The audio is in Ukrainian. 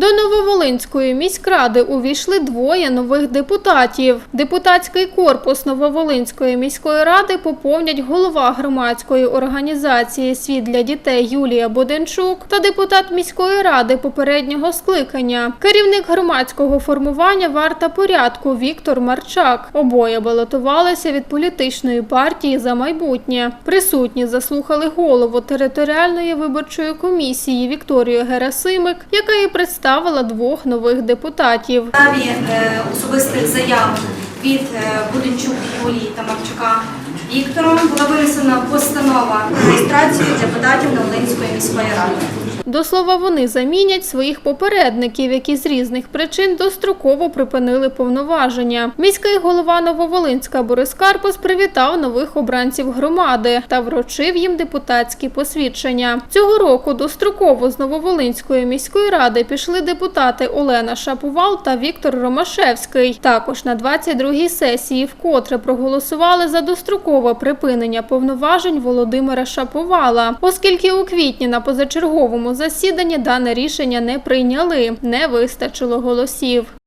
До Нововолинської міськради увійшли двоє нових депутатів. Депутатський корпус Нововолинської міської ради поповнять голова громадської організації Світ для дітей Юлія Боденчук та депутат міської ради попереднього скликання, керівник громадського формування варта порядку Віктор Марчак. Обоє балотувалися від політичної партії за майбутнє. Присутні заслухали голову територіальної виборчої комісії Вікторію Герасимик, яка і представила двох нових депутатів. підставі е, особистих заяв від будинчук Буденчук Юлії та Марчука Віктором була винесена постанова реєстрації депутатів Новолинської міської ради. До слова, вони замінять своїх попередників, які з різних причин достроково припинили повноваження. Міський голова Нововолинська Борис Карпус привітав нових обранців громади та вручив їм депутатські посвідчення. Цього року достроково з Нововолинської міської ради пішли депутати Олена Шапувал та Віктор Ромашевський. Також на 22-й сесії вкотре проголосували за дострокове припинення повноважень Володимира Шаповала, оскільки у квітні на позачерговому засіданні дане рішення не прийняли, не вистачило голосів.